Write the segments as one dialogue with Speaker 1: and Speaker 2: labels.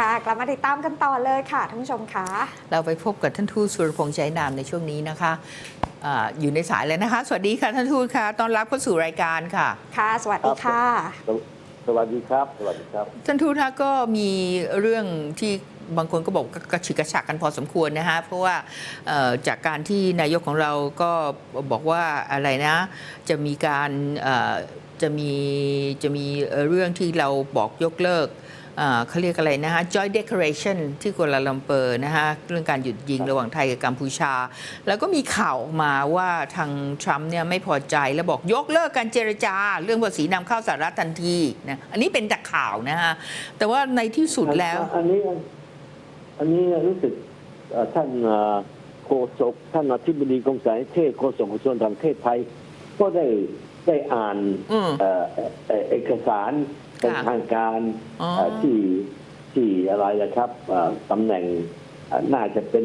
Speaker 1: ค่ะ กลับมาติดตามกันต่อเลยค่ะท่านผู้ชมค่ะ
Speaker 2: เราไปพบกับท่านทูตสุรพงษ์ใจนามในช่วงนี้นะคะอาอยู่ในสายเลยนะคะ สวัสดีค่ะท่านทูตค่ะต้อนรับเข้าสู่รายการค่ะ
Speaker 1: ค่ะ สวัสดีค่ะ
Speaker 3: สวสวัสดีครับ สวัสดีครับ
Speaker 2: ท่านทูตคะก็มีเรื่องที่บางคนก็บอกก็กระฉิกกระฉักกันพอสมควรนะฮะเพราะว่าเอ่อจากการที่นายกของเราก็บอกว่าอะไรนะ จะมีการเอ่อจะมีจะมีเรื่องที่เราบอกยกเลิก เอ่อเขาเรียกอะไรนะฮะ joint declaration ที่กัวลาลัมเปอร์นะฮะเรื่องการหยุดยิงระหว่างไทยกับกัมพูชา แล้วก็มีข่าวออกมาว่าทางทรัมป์เนี่ยไม่พอใจแล้วบอกยกเลิกการเจรจา เรื่องภาษีนำเข้าสหรัฐทันทีนะอันนี้เป็นแต่ข่าวนะฮะแต่ว่าในที่สุดแล้ว
Speaker 3: อันนี้อันนี้รู้สึกเอ่อท่านเอ่อโฆษกท่านอธิบดีกรมสารนิเทศโฆษกกระทรวงต่างประเทศไทย ก็ได้ได้อ่าน
Speaker 2: อืม
Speaker 3: เอ่อเอ่อเอ่อเอกสาร เป็น
Speaker 2: ค่ะ
Speaker 3: ทางการ
Speaker 2: อ๋อ
Speaker 3: เอ่อที่ที่อะไรนะครับเอ่อตำแหน่งเอ่อน่าจะเป็น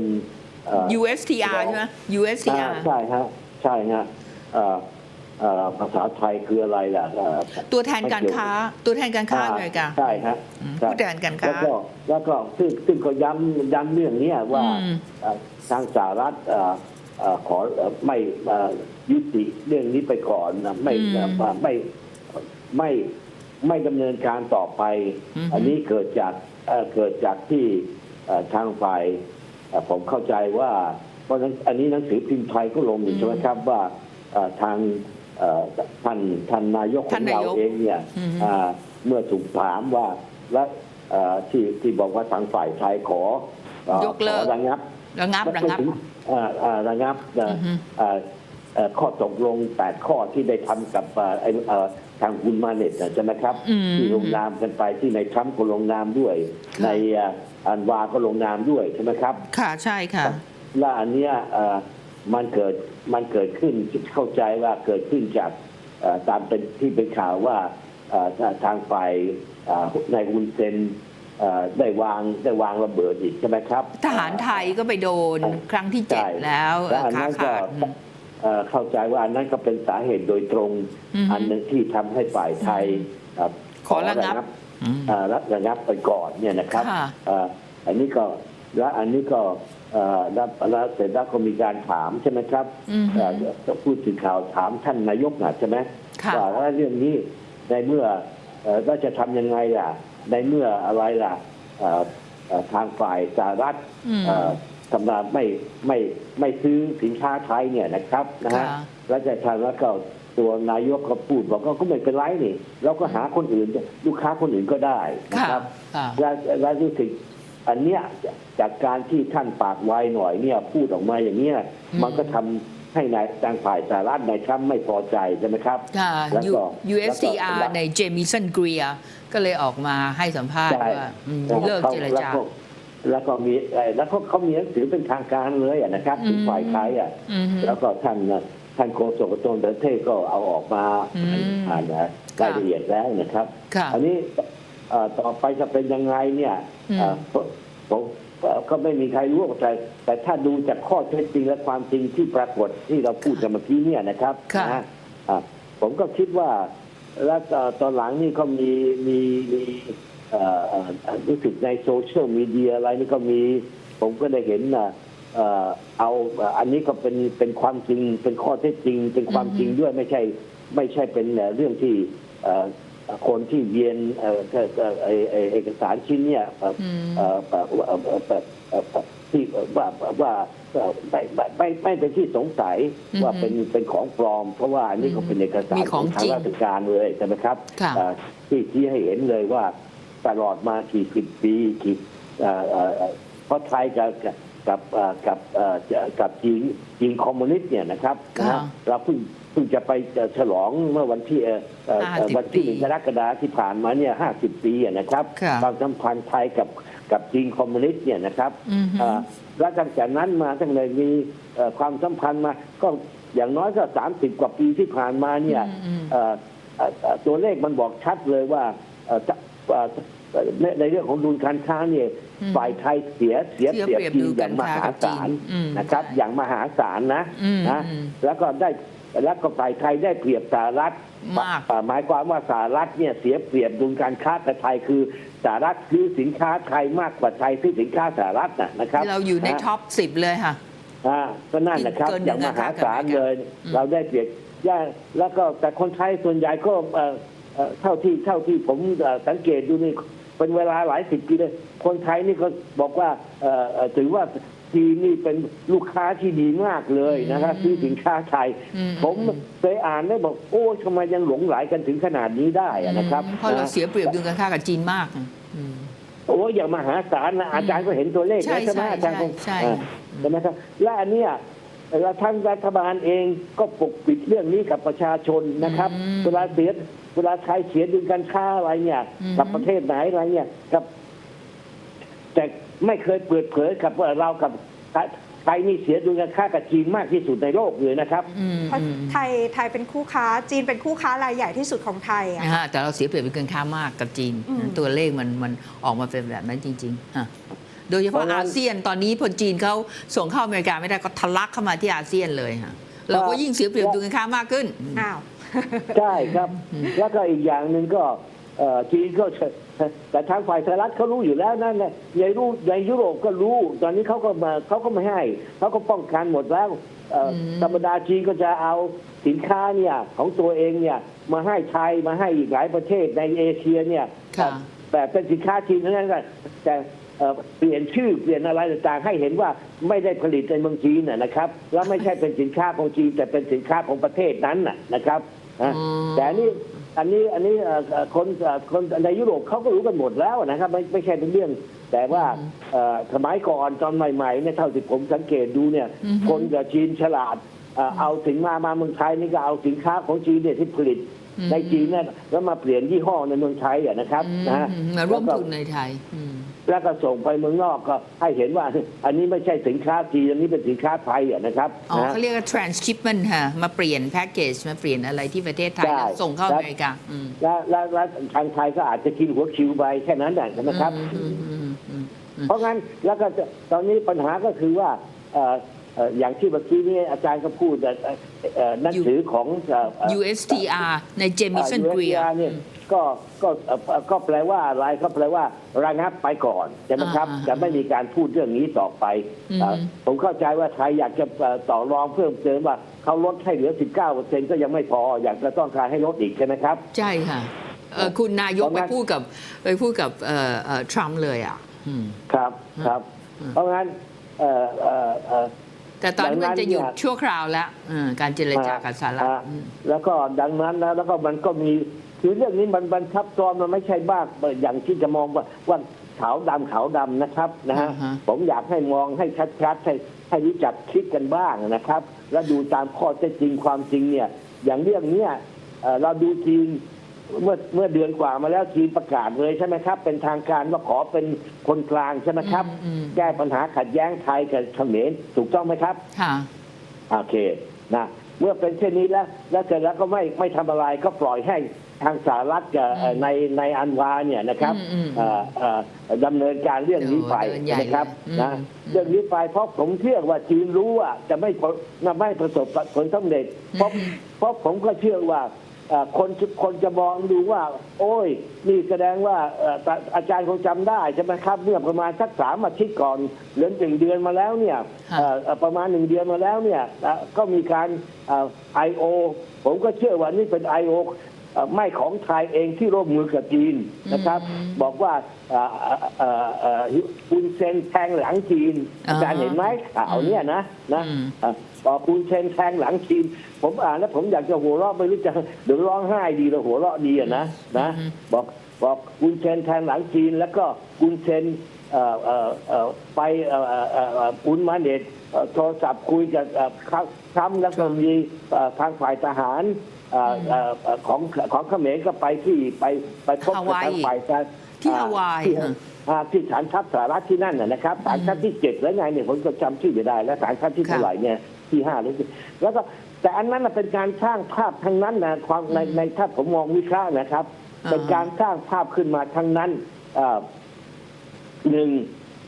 Speaker 3: เอ่อ
Speaker 2: USTR ใช่ไหม
Speaker 3: อ่า
Speaker 2: USTR
Speaker 3: ใช่ฮะใช่ฮะเอ่อเอ่อภาษาไทยคืออะไรล่ะเอ่อ
Speaker 2: ตัวแทนการค้า ตัวแทนการค้าอเมริกา
Speaker 3: ใช่ฮะ
Speaker 2: อืม
Speaker 3: ใช่
Speaker 2: ผู้แทนการค้า
Speaker 3: แล้วก็แล้วก็ซึ่งซึ่งก็ย้ำย้ำเรื่องเนี้ยว่า
Speaker 2: อืม
Speaker 3: เอ่อทางสหรัฐเอ่อเอ่อขอเอ่อไม่เอ่อยุติเรื่องนี้ไปก่อนนะไม่
Speaker 2: อืม
Speaker 3: เอ่อไม่ไม่ ไม่ดำเนินการต่อไป
Speaker 2: อือฮึ
Speaker 3: อันนี้เกิดจากเอ่อเกิดจากที่เอ่อทางฝ่ายเอ่อผมเข้าใจว่า เพราะฉะนั้นอันนี้หนังสือพิมพ์ไทยก็ลงอยู่ใช่ไหมครับว่าเอ่อทางเอ่อท่านท่านนายกข
Speaker 2: ท่า
Speaker 3: อนง
Speaker 2: นาย
Speaker 3: เรา
Speaker 2: ก
Speaker 3: เองเนี่ย
Speaker 2: อืม
Speaker 3: อ่าเมื่อถูกถามว่าและเอ่อที่ที่บอกว่าทางฝ่ายไทยขอเอ่อย
Speaker 2: กเลิก
Speaker 3: ขอระงับ
Speaker 2: ระงับระงับ
Speaker 3: ไม่ถึงเอ่อเอ่อระงับเอ่อ
Speaker 2: อือฮึ
Speaker 3: เอ่อเอ่อ ข้อตกลง 8 ข้อที่ได้ทำกับเอ่อไอ้เอ่อทางคุณมาเน็ตน่ะใช่ไหมครับ
Speaker 2: อืม
Speaker 3: ที่ลงนามกันไปที่ในทรัมป์ก็ลงนามด้วย
Speaker 2: ค่ะ
Speaker 3: ในเอ่ออันวาก็ลงนามด้วยใช่ไหมครับ
Speaker 2: ค่ะใช่ค่ะ
Speaker 3: และอันเนี้ยเอ่อมันเกิดมันเกิดขึ้นเข้าใจว่าเกิดขึ้นจากเอ่อตามเป็นที่เป็นข่าวว่าเอ่อทางฝ่ายเอ่อนายฮุนเซนเอ่อได้วางได้วางระเบิดอีกใช่ไหมครับ
Speaker 2: ทหารไทยก็ไปโดนครั้งที่เจ็ด
Speaker 3: ใช่
Speaker 2: แล้ว
Speaker 3: และอัน
Speaker 2: ขา
Speaker 3: นั้นก็
Speaker 2: ขาดอืม
Speaker 3: เอ่อเข้าใจว่าอันนั้นก็เป็นสาเหตุโดยตรง
Speaker 2: อือฮึ
Speaker 3: อันหนึ่งที่ทำให้ฝ่ายไทยเอ่อ
Speaker 2: ขอระงับอืม
Speaker 3: เอ่อระระงับไปก่อนเนี่ยนะครับ
Speaker 2: ค่ะ
Speaker 3: เอ่ออันนี้ก็และอันนี้ก็เอ่อแล้วแล้วเสร็จแล้วก็มีการถามใช่ไหมครับ
Speaker 2: อืม
Speaker 3: เอ่อผู้สื่อข่าวถามท่านนายกนะใช่ไหม
Speaker 2: ค่ะ
Speaker 3: ว่าแล้วเรื่องนี้ในเมื่อเอ่อว่าจะทำยังไงล่ะ ในเมื่ออะไรล่ะเอ่อเอ่อทางฝ่ายสหรัฐ
Speaker 2: อืม
Speaker 3: เอ่อ สำหรับไม่ไม่ไม่ซื้อสินค้าไทยเนี่ยนะครับนะฮะ
Speaker 2: ค่ะ
Speaker 3: แล้วจะทำแล้วก็ตัวนายกก็พูดบอกว่าก็ไม่เป็นไรนี่เราก็หาคนอื่นลูกค้าคนอื่นก็ได้นะ
Speaker 2: ค่ะ
Speaker 3: ครับ
Speaker 2: ค่ะ
Speaker 3: และและรู้สึกอันเนี้ยจากการที่ท่านปากไวหน่อยเนี่ยพูดออกมาอย่างเนี้ย
Speaker 2: อืม
Speaker 3: มันก็ทำให้นายทางฝ่ายสหรัฐนายทรัมป์ไม่พอใจใช่ไหมครับ
Speaker 2: ค่ะ
Speaker 3: แล้วก็
Speaker 2: U- USTR
Speaker 3: แล้วก็
Speaker 2: ในเจมิสันเกรียก็เลยออกมาให้สัมภาษณ์
Speaker 3: ใช่
Speaker 2: ว่าอืม
Speaker 3: แล้ว
Speaker 2: เลิก
Speaker 3: ขา
Speaker 2: เจร
Speaker 3: แล้ว
Speaker 2: จา
Speaker 3: ก็ แล้วก็มีเอ่อแล้วก็เขามีหนังสือเป็นทางการเลยอะนะครับถึง
Speaker 2: อืม
Speaker 3: ฝ่ายไทยอะ
Speaker 2: อืม
Speaker 3: แล้วก็ท่านน่ะท่านโฆษกกระทรวงต่างประเทศก็เอาออกมา
Speaker 2: อืม
Speaker 3: อ่านนะ
Speaker 2: ค่ะ
Speaker 3: รายละเอียดแล้วนะครับ
Speaker 2: ค่ะ
Speaker 3: อันนี้เอ่อต่อไปจะเป็นยังไงเนี่ย
Speaker 2: อืม
Speaker 3: เอ่อผมผมเอ่อก็ไม่มีใครรู้แต่แต่ถ้าดูจากข้อเท็จจริงและความจริงที่ปรากฏที่เราพูดกันเมื่อกี้เนี่ยนะครับ
Speaker 2: ค่ะ
Speaker 3: นะอะผมก็คิดว่า แล้วก็ตอนหลังนี่เขามีมีมีเอ่อเอ่อ รู้สึกในโซเชียลมีเดียอะไรนี่ก็มี ผมก็ได้เห็นนะเอ่อเอาเอ่ออันนี้ก็เป็นเป็นความจริงเป็นข้อเท็จจริง เป็นความจริงด้วยไม่ใช่ไม่ใช่เป็นเอ่อเรื่องที่เอ่อคนที่เวียนเอ่อเอ่อเอ่อเอ่อเอ่อเอกสารชิ้นเนี่ยเอ่อ
Speaker 2: อืม
Speaker 3: เอ่อเอ่อเอ่อเอ่อเอ่อเอ่อที่ว่าว่าเอ่อไม่ไม่ไม่ไม่เป็นที่สงสัย
Speaker 2: อือฮึ
Speaker 3: ว่าเป็นเป็นของปลอม เพราะว่าอันนี้ก็เป็นเอกสาร
Speaker 2: มีของ
Speaker 3: ทา
Speaker 2: จริ
Speaker 3: ง
Speaker 2: ง
Speaker 3: ราชการเลยใช่ไหมครับ
Speaker 2: ค่ะ
Speaker 3: เอ่อที่ที่ให้เห็นเลยว่า ตลอดมากี่สิบปีกี่เอ่อเอ่อเอ่อเพราะไทยกับกับเอ่อกับเอ่อกับจีนจีนคอมมิวนิสต์เนี่ยนะครับนะ
Speaker 2: ค่ะ
Speaker 3: ฮะเราเพิ่งเพิ่งจะไปเอ่อฉลองเมื่อวันที่เอ่อเอ่อเอ่อ
Speaker 2: 50
Speaker 3: วันที่หนึ่ง
Speaker 2: ปี
Speaker 3: กรกฎาคมที่ผ่านมาเนี่ยห้าสิบปีอะนะครับ
Speaker 2: ค่ะ
Speaker 3: ความสัมพันธ์ไทยกับกับจีนคอมมิวนิสต์เนี่ยนะครับ
Speaker 2: อือฮึ
Speaker 3: เอ่อแล้วตั้งแต่นั้นมาตั้งแต่มีเอ่อความสัมพันธ์มาก็อย่างน้อยก็สามสิบกว่าปีที่ผ่านมาเนี่ย
Speaker 2: อืม
Speaker 3: เอ่อเอ่อเอ่อตัวเลขมันบอกชัดเลยว่าเอ่อจะเอ่อ ในในเรื่องของดุลการค้าเนี่ย
Speaker 2: อืม
Speaker 3: ฝ่ายไทยเสียเสีย
Speaker 2: เสีย
Speaker 3: เปรียบ
Speaker 2: เปรียบ
Speaker 3: จี
Speaker 2: ดุ
Speaker 3: น
Speaker 2: ล
Speaker 3: อย่างมหาศาล
Speaker 2: การค้ากับจีนอืม
Speaker 3: นะครับ
Speaker 2: ใช่
Speaker 3: อย่างมหาศาลนะ
Speaker 2: อืม
Speaker 3: นะ
Speaker 2: อืม
Speaker 3: แล้วก็ได้แล้วก็ฝ่ายไทยได้เปรียบสหรัฐ
Speaker 2: มาก
Speaker 3: อ่หมายความว่าสหรัฐเนี่ยเสียเปรียบดุลการค้ากับไทยคือสหรัฐซื้อสินค้าไทยมากกว่าไทยซื้อสินค้าสหรัฐน่ะนะครับ
Speaker 2: เราอยู่ใน
Speaker 3: นะ
Speaker 2: ท็อปสิบเลยค่ะ
Speaker 3: อ่าก็นั่นนะครับ
Speaker 2: เกิน
Speaker 3: อย่างมหาศาลเลย
Speaker 2: อืม
Speaker 3: เราได้เปรียบย่าแล้วก็แต่คนไทยส่วนใหญ่ก็เอ่อเอ่อเท่าที่เท่าที่ผมเอ่อสังเกตดูนี่ เป็นเวลาหลายสิบปีเลย คนไทยนี่ก็บอกว่าเอ่อเอ่อถือว่าจีนนี่เป็นลูกค้าที่ดีมากเลยนะครับซื้อสินค้าไทย
Speaker 2: อืม
Speaker 3: ผมเคยอ่านได้บอกโอ้ทำไมยังหลงไหลกันถึงขนาดนี้ได้อะนะครับ
Speaker 2: เพราะเราเสียเปรียบดุลการค้ากับจีนมากอืม
Speaker 3: โอ้อย่างมหาศาลนะอาจารย์ก็เห็นตัวเลข
Speaker 2: ใช่
Speaker 3: นะใช่ไหม
Speaker 2: ใช่
Speaker 3: อาจารย์คง
Speaker 2: ใช่
Speaker 3: อ่าใช่ไหมครับและอันเนี้ ยเราทางรัฐบาลเองก็ปกปิดเรื่องนี้กับประชาชนนะครับ
Speaker 2: อืม
Speaker 3: เวลาเสียเวลาใครเสียดุลการค้าอะไรเนี่ย
Speaker 2: อืม
Speaker 3: กับประเทศไหนอะไรเนี่ยกับ แต่ไม่เคยเปิดเผยกับว่าเรากับไทยนี่เสียดุลการค้ากับจีนมากที่สุดในโลกเลยนะครับ
Speaker 2: อืม
Speaker 1: เพราะ
Speaker 2: อืม
Speaker 1: ไทยไทยเป็นคู่ค้าจีนเป็นคู่ค้ารายใหญ่ที่สุดของไทยอะ
Speaker 2: นะฮะแต่เราเสียเปรียบดุลการค้ามากกับจีน
Speaker 1: อืม
Speaker 2: ตัวเลขมันมันออกมาเป็นแบบนั้นจริงๆฮะ โดยเฉ
Speaker 3: เพ
Speaker 2: พาะ
Speaker 3: ราะงั้น
Speaker 2: อาเซียนตอนนี้พอจีนเขาส่งเข้าอเมริกาไม่ได้ก็ทะลักเข้ามาที่อาเซียนเลยฮะเราก็ยิ่งเสียเปรียบดุลการค้ามากขึ้น
Speaker 1: อ้าว
Speaker 3: ใช่ครับ แล้วก็อีกอย่างหนึ่งก็เอ่อจีนก็แต่ทางฝ่ายสหรัฐเขารู้อยู่แล้วนั่นแหละในรู้ในยุโรปก็รู้ ตอนนี้เขาก็มาเขาก็ไม่ให้เขาก็ป้องกันหมดแล้วเอ่ออ
Speaker 2: ม
Speaker 3: ธรรมดาจีนก็จะเอาสินค้าเนี่ยของตัวเองเนี่ยมาให้ไทยมาให้อีกหลายประเทศในเอเชียเนี่ย
Speaker 2: ค่ะ
Speaker 3: แต่เป็นสินค้าจีนทั้งนั้นก็แต่ เอ่อเปลี่ยนชื่อเปลี่ยนอะไรต่างๆ ให้เห็นว่าไม่ได้ผลิตในเมืองจีนนะนะครับ แล้วไม่ใช่เป็นสินค้าของจีนแต่เป็นสินค้าของประเทศนั้นนะนะครับนะ
Speaker 2: อืม
Speaker 3: แต่อันนี้อันนี้อันนี้เอ่อเอ่อคนเอ่อคนในยุโรปเขาก็รู้กันหมดแล้วนะครับ ไม่ไม่ใช่เป็นเรื่อง แต่ว่าเอ่อสมัยก่อนตอนใหม่ๆเนี่ยเท่าที่ผมสังเกตดูเนี่ย
Speaker 2: อือฮึ
Speaker 3: คนกับจีนฉลาดเอ่อเอาสินมามาเมืองไทยนี่ก็เอาสินค้าของจีนเนี่ยที่ผลิต ในจีนเนี่ยแล้วมาเปลี่ยนยี่ห้อในเมืองไทยอะนะครับ
Speaker 2: อืม
Speaker 3: นะฮะ
Speaker 2: มาร่วม
Speaker 3: แล้ก็
Speaker 2: ทุนในไทยอืม
Speaker 3: แล้วก็ส่งไปเมืองนอกก็ให้เห็นว่า อันนี้ไม่ใช่สินค้าจีนอันนี้เป็นสินค้าไทยอะนะครับ
Speaker 2: อ๋อ
Speaker 3: นะ
Speaker 2: เขาเรียกว่า transshipment ฮะมาเปลี่ยนแพ็กเกจมาเปลี่ยนอะไรที่ประเทศไทย
Speaker 3: ใช่
Speaker 2: แล้วส่งเข้าอเมริกาอืม
Speaker 3: และและและทางไทยก็อาจจะกินหัวคิวไปแค่นั้นแหละนะครับ
Speaker 2: อืมอืมอืมอืม
Speaker 3: เพราะงั้นแล้วก็จะตอนนี้ปัญหาก็คือว่าเอ่อเอ่ออย่างที่เมื่อกี้นี้อาจารย์ก็พูดเอ่อเอ่อเอ่อหนังสือของเอ่อเอ่อ
Speaker 2: USTR ในเจมิสัน
Speaker 3: อ่า
Speaker 2: เกรีย
Speaker 3: USTR เนี่ยก็ก็เอ่อก็แปลว่าอะไรก็แปลว่าระงับไปก่อนใช่ไหมครับ
Speaker 2: อ่า
Speaker 3: จะไม่มีการพูดเรื่องนี้ต่อไป
Speaker 2: อืม
Speaker 3: เอ่อผมเข้าใจว่าไทยอยากจะเอ่อต่อรองเพิ่มเติมว่าเขาลดให้เหลือ 19เปอร์เซ็นต์ก็ยังไม่พอ อยากจะต้องการให้ลดอีกใช่ไหมครับ
Speaker 2: ใช่ค่ะเอ่อคุณนายก
Speaker 3: เพราะ
Speaker 2: ไป
Speaker 3: งั้น
Speaker 2: พูดกับไปพูดกับเอ่อเอ่อทรัมป์เลยอะอืม
Speaker 3: ครับครับ
Speaker 2: อืม
Speaker 3: เพราะงั้น เอ่อเอ่อเอ่อ
Speaker 2: แต่ตอนนี้
Speaker 3: ดังนั้
Speaker 2: มัน
Speaker 3: น
Speaker 2: จะหยุด
Speaker 3: เนี่ย
Speaker 2: ชั่วคราวแล้วเออการเจรจากับสหรัฐ
Speaker 3: อ่า
Speaker 2: อืม
Speaker 3: แล้วก็ดังนั้นนะแล้วก็มันก็มีคือเรื่องนี้มันบรรทับซ้อนมันไม่ใช่บ้าอย่างที่จะมองว่าว่าขาวดำขาวดำนะครับนะฮะ
Speaker 2: อ่าฮะ
Speaker 3: ผมอยากให้มองให้ชัดๆให้ให้รู้จักคิดกันบ้างนะครับ แล้วดูตามข้อเท็จจริงความจริงเนี่ย อย่างเรื่องเนี้ยเอ่อเราดูจีน เมื่อเมื่อเดือนกว่ามาแล้วจีนประกาศเลยใช่ไหมครับ เป็นทางการว่าขอเป็นคนกลางใช่ไหมครับ
Speaker 2: อืมอืม
Speaker 3: แก้ปัญหาขัดแย้งไทยกับเขมรถูกต้องไหมครับ
Speaker 2: ค่ะ
Speaker 3: โอเคนะเมื่อเป็นเช่นนี้แล้วแล้วเสร็จแล้วก็ไม่ไม่ทำอะไรก็ปล่อยให้ทางสหรัฐกับเอ่อในในอันวาเนี่ยนะครับ
Speaker 2: อืมอืม
Speaker 3: เอ่อเอ่อดำเนินการเรื่องนี้ไป
Speaker 2: เดินใหญ่
Speaker 3: นะครับ
Speaker 2: เลย
Speaker 3: นะ
Speaker 2: อืม
Speaker 3: เรื่องนี้ไปเพราะผมเชื่อว่าจีนรู้ว่าจะไม่ประไม่ประสบผลสำเร็จเพราะเพราะผมก็เชื่อว่าเอ่อ คนคนจะมองดูว่า โอ้ย นี่แสดงว่าเอ่อแต่อาจารย์คงจำได้ใช่ไหมครับเมื่อประมาณสักสามอาทิตย์ก่อนเหลือหนึ่งเดือนมาแล้วเนี่ย
Speaker 2: ค่ะ
Speaker 3: เอ่อเอ่อประมาณหนึ่งเดือนมาแล้วเนี่ยเอ่อก็มีการไอโอผมก็เชื่อว่านี่เป็นไอโอไม่ของไทยเองที่ร่วมมือกับจีนนะครับ บอกว่าเอ่อเอ่อเอ่อเอ่อคุณเซนแทงหลังจีน
Speaker 2: อ่า
Speaker 3: อาจารย์เห็นไหมข่าวเนี่ยนะนะ
Speaker 2: อืม
Speaker 3: เอ่อบอกคุณเซนแทงหลังจีนผมอ่านแล้วผมอยากจะหัวเราะไม่รู้จะหรือร้องไห้ดีหรือหัวเราะดีอะนะนะ
Speaker 2: อืม
Speaker 3: บอกบอกคุณเซนแทงหลังจีน แล้วก็คุณเซนเอ่อเอ่อเอ่อไปเอ่อเอ่อเอ่อเอ่ออุนมาเนตเอ่อโทรศัพท์คุยกับเอ่อเขาทำแล้วก็มีเอ่อทางฝ่ายทหารเอ่อเอ่อเอ่อของของเขมรก็ไปที่ไปไปพบกับ
Speaker 2: ฮาวาย
Speaker 3: ทางฝ่ายทหาร
Speaker 2: ที่ฮาวาย
Speaker 3: ที่
Speaker 2: ฮะ
Speaker 3: อ่าที่ฐานทัพสหรัฐที่นั่นน่ะนะครับฐานทัพที่เจ็ดแล้วไงเนี่ยผมก็จำชื่อไม่ได้ แล้วฐานทัพที่เท่าไหร่เนี่ย ที่ห้าหรือที่แล้วก็แต่อันนั้นน่ะเป็นการสร้างภาพทั้งนั้นนะความในในถ้าผมมองวิเคราะห์นะครับ
Speaker 2: อ่า
Speaker 3: เป็นการสร้างภาพขึ้นมาทั้งนั้นเอ่อหนึ่ง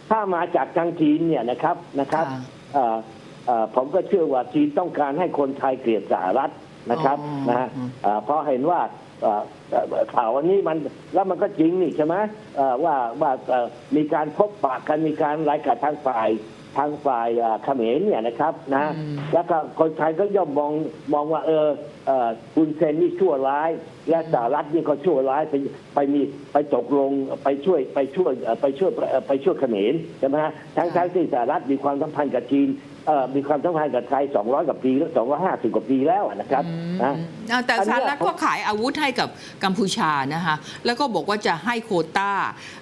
Speaker 3: ถ้ามาจากทางจีนเนี่ยนะครับนะครับ
Speaker 2: ค่ะ
Speaker 3: เอ่อเอ่อผมก็เชื่อว่าจีนต้องการให้คนไทยเกลียดสหรัฐนะครับ
Speaker 2: อ๋อ
Speaker 3: นะฮะเอ่อเพราะเห็นว่าเอ่อเอ่อข่าววันนี้มันแล้วมันก็จริงนี่ใช่ไหมเอ่อว่าว่าเอ่อมีการพบปะกันมีการรายการทางฝ่าย ทางฝ่ายเอ่อเขมรเนี่ยนะครับนะ
Speaker 2: อืม
Speaker 3: แล้วก็คนไทยก็ย่อมมองมองว่าเออเอ่อคุณเซนนี่ชั่วร้าย และสหรัฐนี่ก็ชั่วร้ายไปไปมีไปตกลงไปช่วยไปช่วยเอ่อไปช่วยเอ่อไปช่วยเขมรใช่ไหมฮะทั้งทั้งที่สหรัฐมีความสัมพันธ์กับจีน เอ่อมีความสัมพันธ์กับไทย 200 กว่าปีแล้ว250 กว่าปีแล้วนะครับนะ
Speaker 2: อ้าวแต่
Speaker 3: อัน
Speaker 2: ส
Speaker 3: เนี้
Speaker 2: ห
Speaker 3: ย
Speaker 2: รัฐก็ขายอาวุธให้กับกัมพูชานะคะ แล้วก็บอกว่าจะให้โควต้า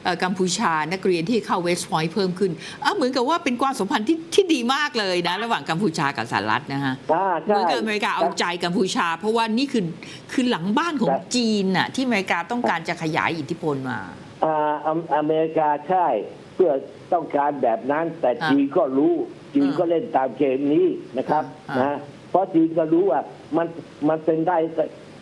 Speaker 2: เอ่อกัมพูชานักเรียนที่เข้าเวสต์พอยต์เพิ่มขึ้นอะเหมือนกับว่าเป็นความสัมพันธ์ที่ที่ดีมากเลยนะ ระหว่างกัมพูชากับสหรัฐนะคะ
Speaker 3: อ่า
Speaker 2: เหมื
Speaker 3: ใช่
Speaker 2: อนกับอเมริกาเอาใจกัมพูชา เพราะว่านี่คือคือหลังบ้านของ
Speaker 3: ใช่
Speaker 2: จีนน่ะที่อเมริกาต้องการจะขยายอิทธิพลมา
Speaker 3: อ่าอเมอเมริกาใช่ เพื่อต้องการแบบนั้น แต่
Speaker 2: อ่า
Speaker 3: จีนก็รู้จีน
Speaker 2: อ่า
Speaker 3: ก็เล่นตามเกมนี้นะครับ
Speaker 2: อ่า
Speaker 3: นะเพราะจีนก็รู้ว่ามันมันเป็นได้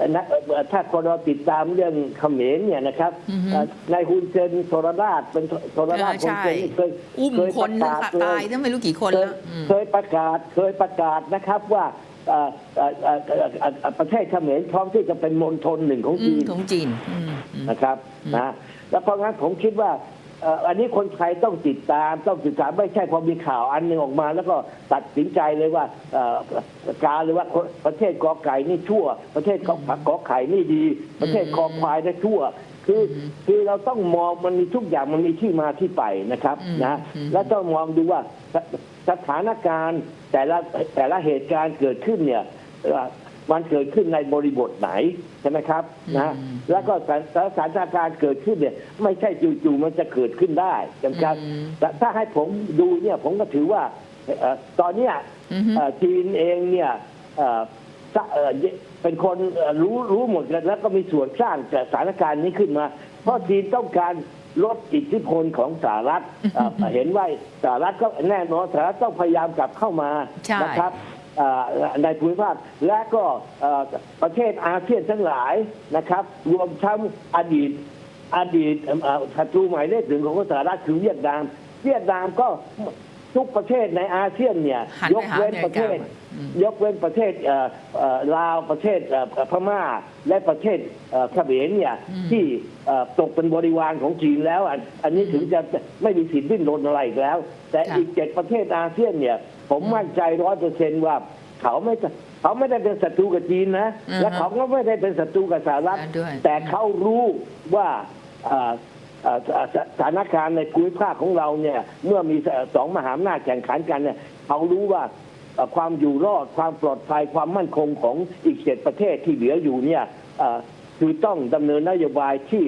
Speaker 3: นะถ้าคนเราติดตามเรื่องเขมรเนี่ยนะครับ
Speaker 2: อือฮึ
Speaker 3: เอ่อในฮุนเซนโทรราชเป็นโทรราช
Speaker 2: เออ
Speaker 3: ฮุน
Speaker 2: ใช่
Speaker 3: เซนนี่เคย
Speaker 2: อุ้ม
Speaker 3: เคย
Speaker 2: คน
Speaker 3: ประ
Speaker 2: นึง
Speaker 3: กาศ
Speaker 2: ค่ะ
Speaker 3: เล
Speaker 2: ตาย
Speaker 3: ย
Speaker 2: ตั้งไม่รู้กี่คน
Speaker 3: เคย
Speaker 2: แล้วอืม
Speaker 3: เคยประกาศเคยประกาศนะครับว่าเอ่อเอ่อเอ่อเอ่อเอ่อประเทศเขมรพร้อมที่จะเป็นมณฑลหนึ่งของ
Speaker 2: อื
Speaker 3: จี
Speaker 2: ม
Speaker 3: น
Speaker 2: ของจีนอืมอืม
Speaker 3: นะครับ
Speaker 2: อืม
Speaker 3: นะ แล้วเพราะงั้นผมคิดว่าเอ่ออันนี้คนไทยต้องติดตามต้องศึกษาไม่ใช่พอมีข่าวอันหนึ่งออกมา แล้วก็ตัดสินใจเลยว่าเอ่อกาหรือว่าคนประเทศกอไก่นี่ชั่ว ประเทศกอกอไข่นี่ดี ประเทศคอควายนี่ชั่ว คืออคือเราต้องมองมันมีทุกอย่างมันมีที่มาที่ไปนะครับ
Speaker 2: อืม
Speaker 3: นะ
Speaker 2: อืม
Speaker 3: แล้วต้องมองดูว่าสสถานการณ์แต่ละแต่ละเหตุการณ์เกิดขึ้นเนี่ยเอ่อ มันเกิดขึ้นในบริบทไหนใช่ไหมครับนะ
Speaker 2: อืม
Speaker 3: แล้วก็สถานสถานการณ์เกิดขึ้นเนี่ย ไม่ใช่จู่ๆมันจะเกิดขึ้นได้นะครับ
Speaker 2: อืม
Speaker 3: แต่ถ้าให้ผมดูเนี่ยผมก็ถือว่าเอ่อตอนเนี้ย
Speaker 2: อือฮึ
Speaker 3: เอ่อจีนเองเนี่ยเอ่อสะเอ่อเป็นคนเอ่อรู้รู้หมดกันแล้วก็มีส่วนสร้างสถานการณ์นี้ขึ้นมา เพราะจีนต้องการลดอิทธิพลของสหรัฐเอ่อเห็นว่าสหรัฐก็แน่นอนสหรัฐต้องพยายามกลับเข้ามา
Speaker 2: ใช่
Speaker 3: นะครับเอ่อ ในภูมิภาคและก็เอ่อประเทศอาเซียนทั้งหลายนะครับ รวมทั้งอดีตอดีตเอ่อศัตรูหมายเลขหนึ่งของสหรัฐคือเวียดนาม เวียดนามก็ทุกประเทศในอาเซียนเนี่ย
Speaker 2: หัน
Speaker 3: ย
Speaker 2: ไป
Speaker 3: ก
Speaker 2: หา
Speaker 3: เว้น
Speaker 2: อเมริกา
Speaker 3: ประเทศ
Speaker 2: อืม
Speaker 3: ยกเว้นประเทศเอ่อเอ่อลาวประเทศเอ่อพม่าและประเทศเอ่อเขมรเนี่ยที่เอ่อตกเป็นบริวารของจีนแล้วอันอันนี้ถึงจะไม่มีสิทธิ์ดิ้นรนอะไรอีกแล้ว แต่
Speaker 2: ค่ะ
Speaker 3: อีกเจ็ดประเทศอาเซียนเนี่ย ผมมั่นใจร้อยเปอร์เซนว่าเขาไม่เขาไม่ได้เป็นศัตรูกับจีนนะ
Speaker 2: อือฮะ
Speaker 3: และเขาก็ไม่ได้เป็นศัตรูกับสหรัฐ
Speaker 2: อ่าด้วย
Speaker 3: แต่เขารู้ว่าเอ่อเอ่อเอ่อสถานการณ์ในภูมิภาคของเราเนี่ย เมื่อมีสองมหาอำนาจแข่งขันกันเนี่ยเขารู้ว่าเอ่อความอยู่รอดความปลอดภัยความมั่นคงของอีกเจ็ดประเทศที่เหลืออยู่เนี่ยเอ่อคือต้องดำเนินนโยบายที่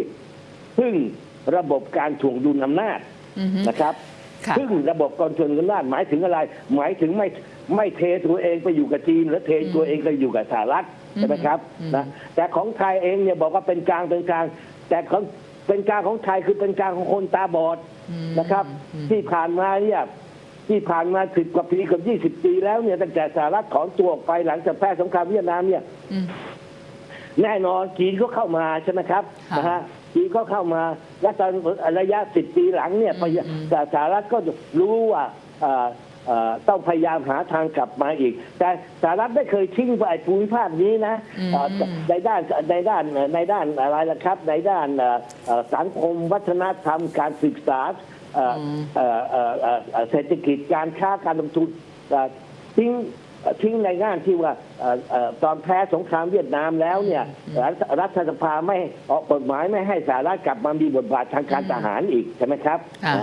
Speaker 3: พึ่งระบบการถ่วงดุลอำนาจ
Speaker 2: อือฮึ
Speaker 3: นะครับ
Speaker 2: ค่ะ
Speaker 3: ซึ่งระบบการถ่วงดุลอำนาจหมายถึงอะไร หมายถึงไม่ไม่เทตัวเองไปอยู่กับจีนหรือเทตัวเองไปอยู่กับสหรัฐใช่ไหมครับ
Speaker 2: อืม
Speaker 3: นะแต่ของไทยเองเนี่ยบอกว่าเป็นกลางเป็นกลาง แต่ของเป็นกลางของไทยคือเป็นกลางของคนตาบอด
Speaker 2: อืม
Speaker 3: นะครับ
Speaker 2: อืม
Speaker 3: ที่ผ่านมาเนี่ยที่ผ่านมาสิบกว่าปีเกับยี่สิบปีแล้วเนี่ยตั้งแต่สหรัฐถอนตัวออกไปหลังจากแพ้สงครามเวียดนามเนี่ย
Speaker 2: อืม
Speaker 3: แน่นอนจีนก็เข้ามาใช่ไหมครับ
Speaker 2: ค่ะ
Speaker 3: นะฮะ จีนก็เข้ามาและตอนระยะสิบปีหลังเนี่ย
Speaker 2: อืม
Speaker 3: พยา
Speaker 2: อืม
Speaker 3: แต่สหรัฐก็รู้ว่าเอ่อเอ่อต้องพยายามหาทางกลับมาอีก แต่สหรัฐไม่เคยทิ้งไปภูมิภาคนี้นะเอ่อในด้านในด้านในด้านอะไรล่ะครับ ในด้านเอ่อเอ่อสังคมวัฒนธรรมการศึกษาเอ่อเอ่อเอ่อเอ่อเอ่อเศรษฐกิจการค้าการลงทุนเอ่อทิ้ง ทิ้งในงานที่ว่าเอ่อเอ่อตอนแพ้สงครามเวียดนามแล้วเนี่ยรัฐรัฐสภาไม่ออกกฎหมายไม่ให้สหรัฐกลับมามีบทบาททางการทหารอีกใช่ไหมครับ
Speaker 2: ค่ะ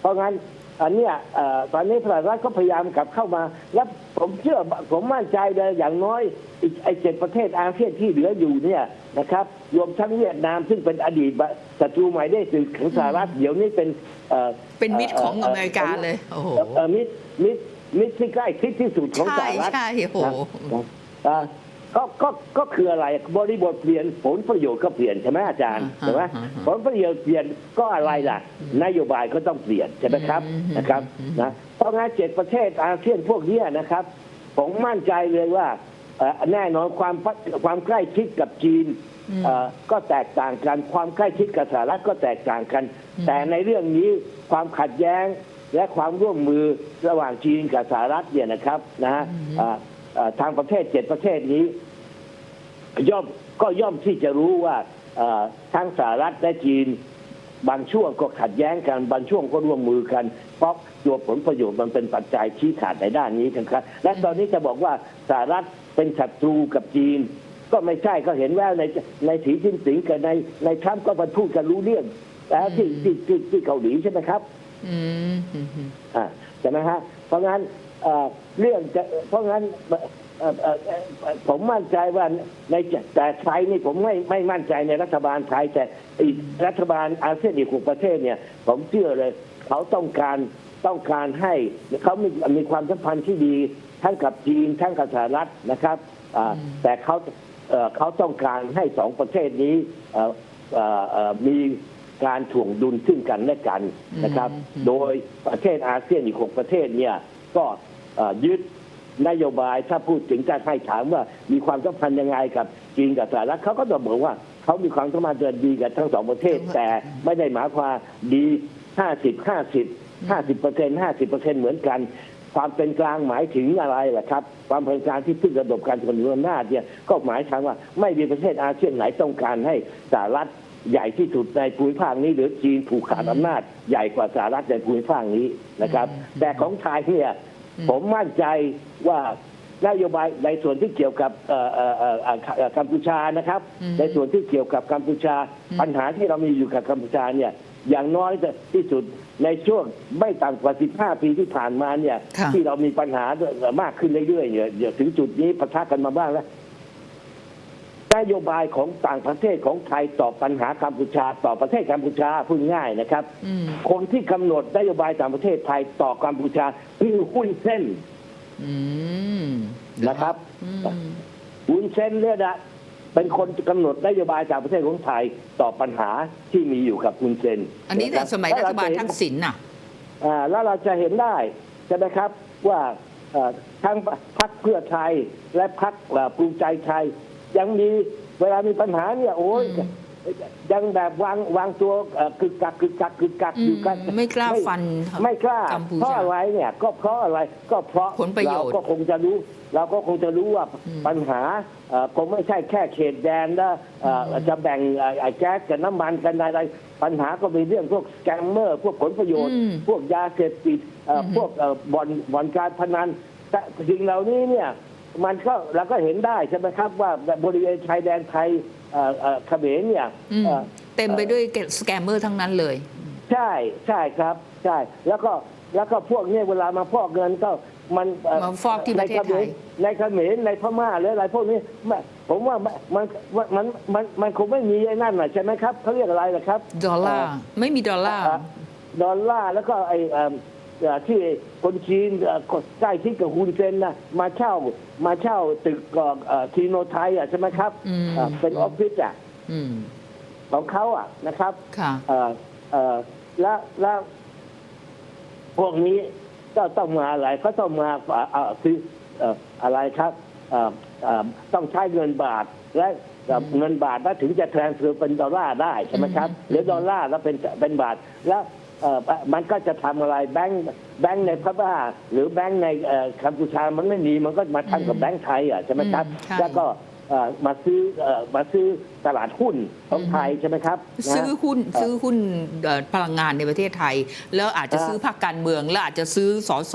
Speaker 3: เพราะงั้นอันเนี้ยเอ่อตอนนี้สหรัฐก็พยายามกลับเข้ามา แล้วผมเชื่อผมมั่นใจเลยอย่างน้อยอีกไอ้เจ็ดประเทศอาเซียนที่เหลืออยู่เนี่ยนะครับ รวมทั้งเวียดนามซึ่งเป็นอดีตศัตรูหมายเลขหนึ่งของสหรัฐเดี๋ยวนี้เป็นอ่อ
Speaker 2: เป็นมิตรของอเมริกาเลยโอ้โห
Speaker 3: เอ่อมิตรมิตร มิตรที่ใกล้ชิดที่สุดของส
Speaker 2: ใช่
Speaker 3: หรัฐ
Speaker 2: ใช่โอ้โห
Speaker 3: นะอ่าก็ก็ก็คืออะไรบริบทเปลี่ยนผลประโยชน์ก็เปลี่ยนใช่ไหมอาจารย์
Speaker 2: อ่าฮะ
Speaker 3: ใช่ไหม
Speaker 2: อ่าฮะ
Speaker 3: ผลประโยชน์เปลี่ยนก็อะไรล่ะ นโยบายก็ต้องเปลี่ยนใช่ไหมครับ
Speaker 2: อืม
Speaker 3: นะครับ
Speaker 2: อืม
Speaker 3: นะเพราะงั้นเจ็ดประเทศอาเซียนพวกเนี้ยนะครับ ผมมั่นใจเลยว่าเอ่อแน่นอนความความใกล้ชิดกับจีนเอ่อก็แตกต่างกันความใกล้ชิดกับสหรัฐก็แตกต่างกัน แต่ในเรื่องนี้ความขัดแย้ง และความร่วมมือระหว่างจีนกับสหรัฐเนี่ยนะครับนะฮะอ่าอ่าทางประเทศเจ็ดประเทศนี้ ย่อมก็ย่อมที่จะรู้ว่าเอ่อทั้งสหรัฐและจีน บางช่วงก็ขัดแย้งกันบางช่วงก็ร่วมมือกัน เพราะตัวผลประโยชน์มันเป็นปัจจัยชี้ขาดในด้านนี้นะครับ และตอนนี้จะบอกว่าสหรัฐเป็นศัตรูกับจีน ก็ไม่ใช่ก็เห็นว่าในในสีจิ้นผิงกับในในทรัมป์ก็มาพูดกันรู้เรื่องแล้วที่ที่ที่ที่เกาหลีใช่ไหมครับ
Speaker 2: อืมอืมอืม
Speaker 3: อ่าใช่ไหมฮะเพราะงั้นเอ่อเรื่องจะเพราะงั้นเอ่อเอ่อเอ่อผมมั่นใจว่าในแต่ไทยนี่ผมไม่ไม่มั่นใจในรัฐบาลไทยแต่อีกรัฐบาลอาเซียนอีกหกประเทศเนี่ย ผมเชื่อเลย เขาต้องการต้องการให้เขามีมีความสัมพันธ์ที่ดี ทั้งกับจีนทั้งกับสหรัฐนะครับอ่าแต่เขาเอ่อเขาต้องการให้สองประเทศนี้เอ่อเอ่อเอ่อมี การถ่วงดุลซึ่งกันและกันนะครับ โดยประเทศอาเซียนอีกหกประเทศเนี่ยก็เอ่อยึดนโยบายถ้าพูดถึงจะให้ถามว่ามีความสัมพันธ์ยังไงกับจีนกับสหรัฐเขาก็จะบอกว่าเขามีความสัมพันธ์เดินดีกับทั้งสองประเทศ แต่ไม่ได้หมายความดีห้าสิบห้าสิบห้าสิบเปอร์เซ็นห้าสิบเปอร์เซ็นเหมือนกัน ความเป็นกลางหมายถึงอะไรล่ะครับ ความเป็นกลางที่พึ่งระดบการคนอำนาจเนี่ยก็หมายถึงว่าไม่มีประเทศอาเซียนไหนต้องการให้สหรัฐ ใหญ่ที่สุดในภูมิภาคนี้ หรือจีนผูกขาดอำนาจใหญ่กว่าสหรัฐในภูมิภาคนี้นะครับ แต่ของไทยเนี่ยผมมั่นใจว่านโยบายในส่วนที่เกี่ยวกับเอ่อเอ่อเอ่อเอ่อเอ่อกัมพูชานะครับ ในส่วนที่เกี่ยวกับกัมพูชา ปัญหาที่เรามีอยู่กับกัมพูชาเนี่ยอย่างน้อยที่สุดในช่วงไม่ต่ำกว่า 15 ปีที่ผ่านมาเนี่ย
Speaker 2: ค่ะ
Speaker 3: ที่เรามีปัญหามากขึ้นเรื่อยๆเนี่ยเดี๋ยวถึงจุดนี้ปะทะกันมาบ้างแล้ว นโยบายของต่างประเทศของไทยต่อปัญหากัมพูชา ต่อประเทศกัมพูชาพูดง่ายนะครับ
Speaker 2: อืม
Speaker 3: คนที่กำหนดนโยบายต่างประเทศไทยต่อกัมพูชาคือหุ้นเส้น
Speaker 2: อืม
Speaker 3: นะครับ
Speaker 2: อืม
Speaker 3: หุ้นเส้นเนี่ยนะเป็นคนกำหนดนโยบายต่างประเทศของไทยต่อปัญหาที่มีอยู่กับหุ้นเส้น
Speaker 2: อันนี้แต่ะ
Speaker 3: คบ
Speaker 2: สมัยรัฐบาลทักษิณน่ะ
Speaker 3: อ่าแล้วเราจะเห็นได้ใช่ไหมครับว่าเอ่อทั้งพรรคเพื่อไทยและพรรคเอ่อภูมิใจไทย ยังมีเวลามีปัญหาเนี่ยโอ้ย
Speaker 2: อืม
Speaker 3: ยังแบบวางวางตัวเอ่อกึกกักกึกกักกึกกัก
Speaker 2: อื
Speaker 3: อยู่
Speaker 2: ม
Speaker 3: กัน
Speaker 2: ไม่กล้าฟัน
Speaker 3: ไม่กล้า
Speaker 2: กัมพู
Speaker 3: เพราะ
Speaker 2: ชา
Speaker 3: อะไรเนี่ย ก็เพราะอะไรก็เพราะ
Speaker 2: ผลประโยชน์
Speaker 3: เราก็คงจะรู้ เราก็คงจะรู้ว่า
Speaker 2: อืม
Speaker 3: ปัญหาเอ่อคงไม่ใช่แค่เขตแดนนะเอ่ออจะแบ่งเอ่อไอ้แก๊สกับน้ำมันกันอะไรปัญหาก็มีเรื่องพวกสแกมเมอร์ พวกผลประโยชน์
Speaker 2: อืม
Speaker 3: พวกยาเสพติดเอ่ออ
Speaker 2: ม
Speaker 3: พวกเอ่อบ่อนบ่อนการพนันแต่สิ่งเหล่านี้เนี่ย มันก็เราก็เห็นได้ใช่ไหมครับว่าบริเวณชายแดนไทยเอ่อเอ่อเขมรเนี่ย
Speaker 2: อืม
Speaker 3: เอ่อ
Speaker 2: เต็มไปด้วยสแกมเมอร์ทั้งนั้นเลย
Speaker 3: ใช่ใช่ครับ ใช่ แล้วก็แล้วก็พวกเนี้เวลามาฟอกเงินก็มันเมา
Speaker 2: ฟอกที่ประเทศไทย
Speaker 3: ในเขมรในพม่าหรืออะไรพวกนี้ไม่ผมว่ามันมันมันมันมันคงไม่มีไอ้นั่นน่ะใช่ไหมครับเขาเรียกอะไรล่ะครับ
Speaker 2: ดอลลาร์ไม่มีดอลลาร์
Speaker 3: เอ่อดอลลาร์แล้วก็ไอ้เอิ่มเอ่อที่คนจีนเอ่อใกล้ชิดกับฮุนเซนนะมาเช่ามาเช่าตึกกเอ่อทีโนไทยอะใช่ไหมครับ
Speaker 2: อืม
Speaker 3: เอ่อเป็นออฟฟิศอะ
Speaker 2: อืม
Speaker 3: ของเขาอะนะครับ
Speaker 2: ค่ะ
Speaker 3: เอ่อเอ่อแล้วแล้วพวกนี้ก็ต้องมาอะไรก็ต้องมาเอ่อเอ่อซื้อเอ่ออะไรครับเอ่อเอ่อต้องใช้เงินบาทและเอ่อเงินบาทแล้วถึงจะแทนเฟอเป็นดอลลาร์ได้ใช่ไหมครับ
Speaker 2: อืม
Speaker 3: หรือดอลลาร์แล้วเป็นเป็นบาท แล้ว เอ่อมันก็จะทำอะไรแบงค์แบงค์ในพม่าหรือแบงค์ในเอ่อกัมพูชามันไม่มีมันก็มาทำกับแบงค์ไทยอะใช่ไหมครับ
Speaker 2: อืมใช่
Speaker 3: แล้วก็เอ่อมาซื้อเอ่อมาซื้อตลาดหุ้นของไทยใช่ไหมครับนะ
Speaker 2: ซื้อหุ้น
Speaker 3: เอ่อ
Speaker 2: ซื้อหุ้นเอ่อพลังงานในประเทศไทย แล้วอาจจะ
Speaker 3: อ่า
Speaker 2: ซื้อพรรคการเมือง แล้วอาจจะซื้อสส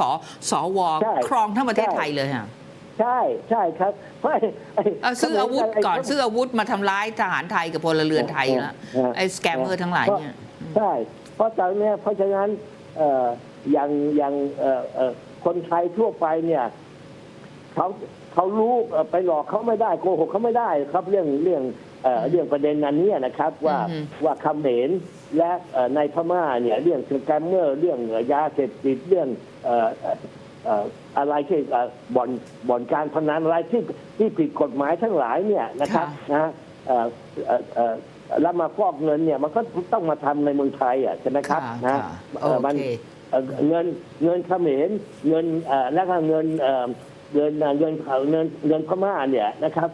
Speaker 2: สว
Speaker 3: ใช่
Speaker 2: ครองทั้งประเทศ
Speaker 3: ใช่
Speaker 2: ไทยเลยค่ะ
Speaker 3: ใช่ใช่ครับไม่ไเอา
Speaker 2: ซื้ออาวุธก่อนซื้ออาวุธมาทำร้ายทหารไทยกับพลเรือนไทยแล้ว
Speaker 3: เออ
Speaker 2: ไอ้สแกมเมอร์ทั้งหลายเนี่ย
Speaker 3: ใช่ เพราะตอนเนี้ยเพราะฉะนั้นเอ่ออย่างอย่างเอ่อเอ่อคนไทยทั่วไปเนี่ยเขาเขารู้เอ่อไปหลอกเขาไม่ได้โกหกเขาไม่ได้ครับเรื่องเรื่องเอ่อเรื่องประเด็นนั้นเนี่ยนะครับว่า
Speaker 2: อืม
Speaker 3: ว่าคำเขมรและเอ่อในพม่าเนี่ยเรื่องสแกมเมอร์เรื่องยาเสพติดเรื่องเอ่อเอ่อเอ่ออะไรที่เอ่อบ่อนบ่อนการพนันอะไรที่ที่ผิดกฎหมายทั้งหลายเนี่ยนะครับ
Speaker 2: ค่ะ
Speaker 3: นะเอ่อเอ่อเอ่อ แล้วมาฟอกเงินเนี่ยมันก็ต้องมาทำในเมืองไทยอะใช่ไหมครับ
Speaker 2: ค่ะ
Speaker 3: นะ
Speaker 2: ค่ะ
Speaker 3: เอ่อ
Speaker 2: โอ
Speaker 3: มัน
Speaker 2: เค
Speaker 3: เอ่อเงินเงินเขมรเงินเอ่อแล้วก็เงินเอ่อเงินเอ่อเงินเอ่อเงินเงินพม่าเนี่ยนะครับ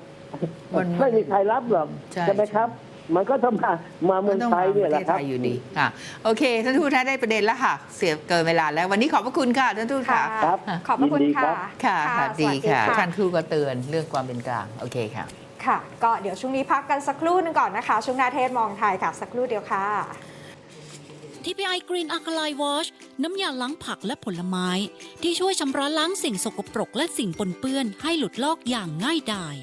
Speaker 2: มัน
Speaker 3: ไม่มีใครรับหรอก
Speaker 2: ใช่
Speaker 3: ไหมครับ มันก็ต้องมามาเมืองไทยเนี่ยแหละ
Speaker 2: ปะ
Speaker 3: ค
Speaker 2: เทศ
Speaker 3: รับ
Speaker 2: ไทยอยู่ดีค่ะโอเคท่านทูตได้ประเด็นแล้วค่ะ เสียเกินเวลาแล้ววันนี้ขอบพระคุณค่ะท่านทูตค่ะ
Speaker 3: ครับ
Speaker 1: ขอบพระคุณ
Speaker 3: ยินดีครั
Speaker 1: ค่ะ
Speaker 3: บ
Speaker 2: ค่ะสวัสดี
Speaker 1: สวัส
Speaker 2: ค่ะท่านครูก็เตือนเรื่องความเป็นกลางโอเคค่ะ
Speaker 1: ค่ะ ก็เดี๋ยวช่วงนี้พักกันสักครู่หนึงก่อนนะคะ ช่วงหน้าเทศมองไทยค่ะ สักครู่เดียวค่ะ
Speaker 4: TPI Green Alkali Wash น้ำยาล้างผักและผลไม้ ที่ช่วยชำระล้างสิ่งสกปรกและสิ่งปนเปื้อนให้หลุดลอกอย่างง่ายดาย